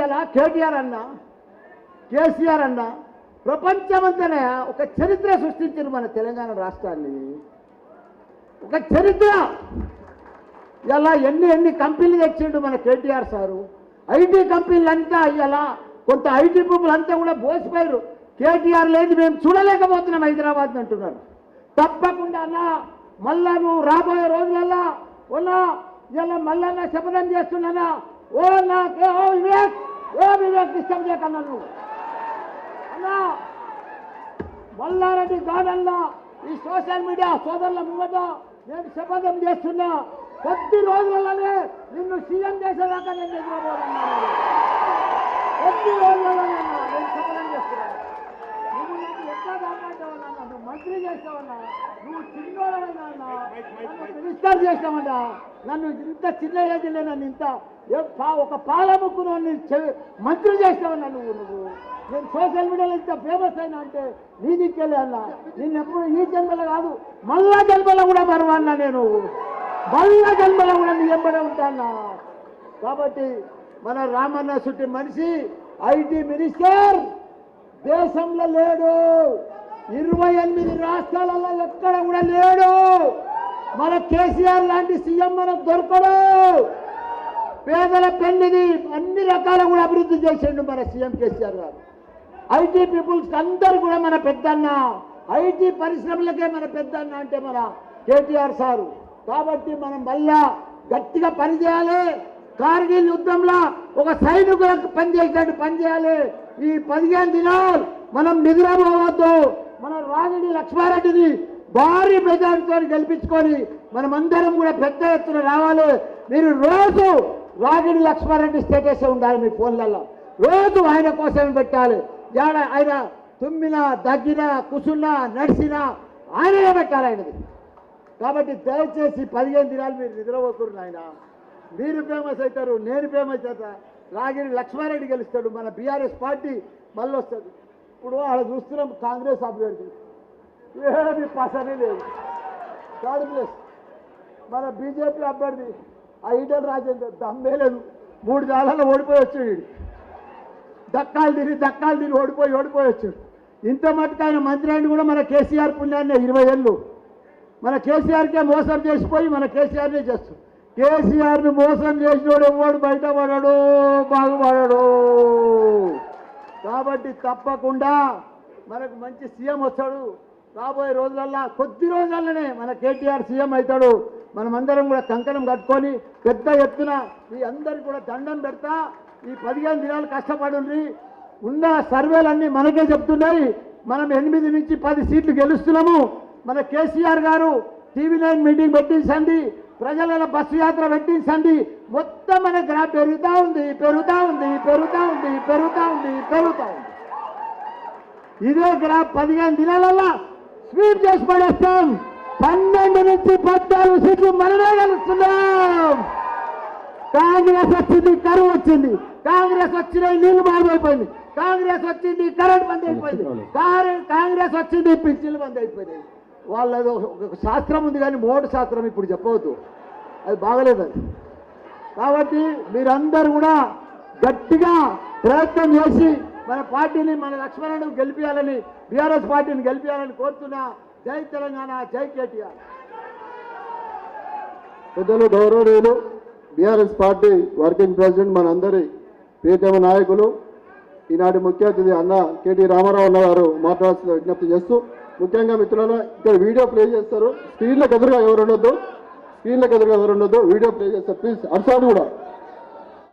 కూడా కేటీఆర్ అన్న? కేసీఆర్ అన్న? ప్రపంచమంతనే ఒక చరిత్ర సృష్టించారు మన తెలంగాణ రాష్ట్రాన్ని. ఒక చరిత్ర. ఇలా ఎన్ని ఎన్ని కంపెనీలు తెచ్చిండు మన కేటీఆర్ సారు? ఐటీ కంపెనీలు అంతా ఇలా కొంత ఐటీ పీపుల్ అంతా కూడా బోసిపోయారు కేటీఆర్ లేదు మేము చూడలేకపోతున్నాం హైదరాబాద్ అంటున్నారు. తప్పకుండా అన్న మళ్ళా నువ్వు రాబోయే రోజులల్లా ఉన్నా ఇలా మళ్ళా శపథం చేస్తున్నానా? ఓ నా ఓ వివేక్ ఓ వివేక్ డిస్టర్బ్ చేయకన్నా నువ్వు అన్నా మల్లారెడ్డి గార్డెన్లో ఈ సోషల్ మీడియా సోదరుల ముంగట నేను శపథం చేస్తున్నా కొద్ది రోజులలోనే నిన్ను సీఎం చేసేదాకా నేను నిద్రపోతున్నాను. కొద్ది రోజులలోనే నేను శపథం చేస్తున్నాను. నువ్వు నాకు ఎట్లా కాపాడతావన్నా నువ్వు మంత్రి చేస్తావన్నా నువ్వు చిన్నోడవైనా అన్నా? నన్ను మినిస్టర్ నన్ను ఇంత చిన్న ఏజ్లో నన్ను ఇంత ఒక పాలముక్కును మంత్రి చేసావన్నా నువ్వు నువ్వు. నేను సోషల్ మీడియాలో ఇంత ఫేమస్ అయినా అంటే నీ దిక్కెళ్ళి అన్నా. నేను ఎప్పుడు ఈ జన్మలో కాదు మళ్ళా జన్మలో కూడా మరవన్నా నేను. మళ్ళా జన్మలో కూడా నీ ఎంబడే ఉంటానా కాబట్టి మన రామన్న చుట్టి మనిషి ఐటీ మినిస్టర్ దేశంలో లేడు. ఇరవై ఎనిమిది రాష్ట్రాలలో ఎక్కడ కూడా లేడు. మన కేసీఆర్ లాంటి సీఎం మనకు దొరకడు. పేదల పెళ్ళిది అన్ని రకాల కూడా అభివృద్ధి చేసిండు మన సీఎం కేసీఆర్ గారు. ఐటీ పీపుల్స్ అందరు కూడా మన పెద్దన్న. ఐటీ పరిశ్రమలకే మన పెద్దన్న అంటే మన కేటీఆర్ సారు. కాబట్టి మనం మళ్ళా గట్టిగా పనిచేయాలి కార్గిల్ యుద్ధంలో ఒక సైనికులకు పనిచేసేటట్టు పనిచేయాలి ఈ పదిహేను దినాలు మనం నిద్రపోవద్దు. మన రాగిడి లక్ష్మారెడ్డిని భారీ మెజార్టీతో గెలిపించుకొని మనమందరం కూడా పెద్ద ఎత్తున రావాలి. మీరు రోజు రాగిడి లక్ష్మారెడ్డి స్టేటస్ ఉండాలి మీ ఫోన్లలో. రోజు ఆయన కోసమే పెట్టాలి. ఏడ ఆయన తుమ్మినా దగ్గినా కుసున్నా నడిచినా ఆయననే పెట్టాలి ఆయనది. కాబట్టి దయచేసి పదిహేను దినాలు మీరు నిద్రపోకూరు నాయన. మీరు ఫేమస్ అవుతారు నేను ఫేమస్ అవుతా. రాగిరి లక్ష్మారెడ్డి గెలుస్తాడు మన బీఆర్ఎస్ పార్టీ మళ్ళీ వస్తుంది ఇప్పుడు ఆడ చూస్తున్నాం కాంగ్రెస్ అభ్యర్థి ఏమి పసనే లేదు. థర్డ్ ప్లేస్ మన బీజేపీ అభ్యర్థి ఆ ఈటల రాజేందర్ దమ్మేలేదు. మూడు జాలలో ఓడిపోయి వచ్చాడు దక్కాలు తిని దక్కాలు తిని ఓడిపోయి ఓడిపోయి వచ్చాడు. ఇంత మటుకు ఆయన మంత్రి అయిన కూడా మన కేసీఆర్ పుణ్యాన్ని ఇరవై ఏళ్ళు. మన కేసీఆర్కే మోసం చేసిపోయి మన కేసీఆర్నే చేస్తాం. కేసీఆర్ని మోసం చేసినోడు ఎవడు బయట పడడు బాగుపడడు. కాబట్టి తప్పకుండా మనకు మంచి సీఎం వస్తాడు. రాబోయే రోజులల్లా కొద్ది రోజులనే మన కేటీఆర్ సీఎం అవుతాడు. మనమందరం కూడా కంకణం కట్టుకొని పెద్ద ఎత్తున మీ అందరికి కూడా దండం పెడతా ఈ పదిహేను దినాలు కష్టపడుండ్రి. ఉన్న సర్వేలన్నీ మనకే చెప్తున్నాయి. మనం ఎనిమిది నుంచి పది సీట్లు గెలుస్తున్నాము. మన కేసీఆర్ గారు టీవీ నైన్ మీటింగ్ పెట్టించండి ప్రజల బస్సు యాత్ర పెట్టించండి. మొత్తం మన గ్రా పెరుగుతూ ఉంది పెరుగుతూ ఉంది పెరుగుతూ ఉంది పెరుగుతూ ఉంది పెరుగుతూ ఉంది. ఇదే గ్రా పదిహేను దినాలల్లా స్వీప్ చేసి పడేస్తాం. పన్నెండు నుంచి పద్నాలుగు సీట్లు మనమే గెలుస్తున్నాం. కాంగ్రెస్ వచ్చింది కరువు వచ్చింది. కాంగ్రెస్ వచ్చిన నీళ్ళు బాగుపోయింది కాంగ్రెస్ వచ్చింది కరెంట్ బంద్ అయిపోయింది. కాంగ్రెస్ వచ్చింది పిచ్చిలు బంద్ అయిపోయింది వాళ్ళది ఒక శాస్త్రం ఉంది కానీ మోడు శాస్త్రం ఇప్పుడు చెప్పవద్దు. అది బాగలేదు అది. కాబట్టి మీరందరూ కూడా గట్టిగా ప్రయత్నం చేసి మన పార్టీని మన లక్ష్మణుడు గెలిపించాలని బీఆర్ఎస్ పార్టీని గెలిపించాలని కోరుతున్నా. జై తెలంగాణ జై కేటీఆర్. పెద్దలు గౌరవనీయులు బీఆర్ఎస్ పార్టీ వర్కింగ్ ప్రెసిడెంట్ మనందరి ప్రియతమ నాయకులు ఈనాటి ముఖ్య అతిథి అన్న కేటీ రామారావు అన్న గారు మాట్లాడాల్సిన విజ్ఞప్తి చేస్తూ ముఖ్యంగా మిత్రులను ఇక్కడ వీడియో ప్లే చేస్తారు. స్క్రీన్లకు ఎదురుగా ఎవరు ఉండొద్దు? స్క్రీన్లకు ఎదురుగా ఎవరు ఉండొద్దు? వీడియో ప్లే చేస్తారు. ప్లీజ్ అర్సాడు కూడా.